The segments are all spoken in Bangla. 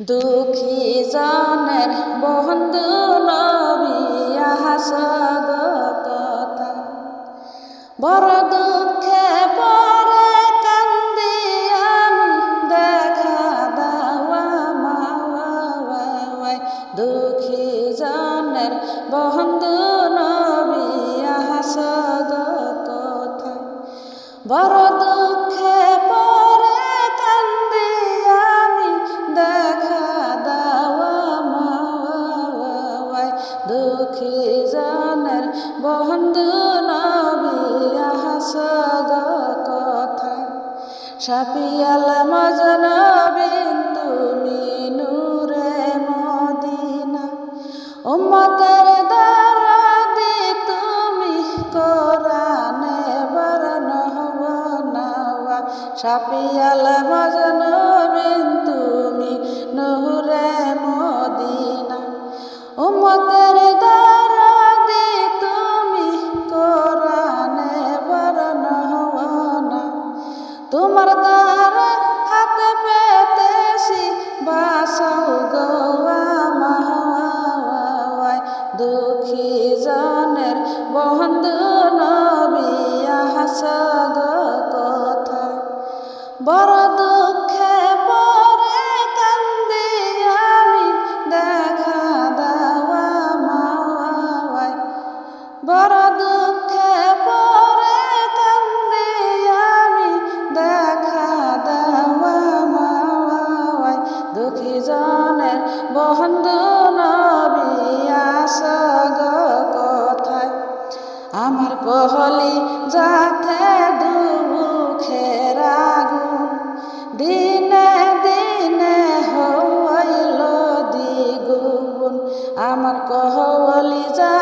দুঃখী জনের বন্ধু নবী আহাসদ কথা বড় দুঃখে দুঃখী জনের বন্ধু নবী আহাসগ কথা। সাপিয়াল মজনবিন তুমি নূরে মদিনা। উম্মতের দরদি তুমি কোরআনে বরণ হবনাওয়া সাপিয়াল মজনবিন তুমি নূরে মদিনা। তোমার তার হাত পেতেছি বাসাও গোয়া মাহাওয়াই দুঃখী জনের বন্ধু নবী হাসগ কথা। বড় বন্ধু নবিয়াসগ কথায়, আমার কহলি যাতে দুঃখের আগুন দিনে দিনে হইল দিগুণ আমার কহলি যাতে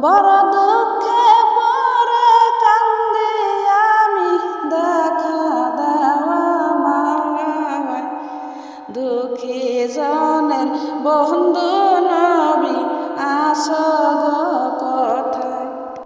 বড় দুঃখে পরে কান্দে আমি দেখা দেওয়া মায় দুঃখী জনের বন্ধু নবী আসগ কথা।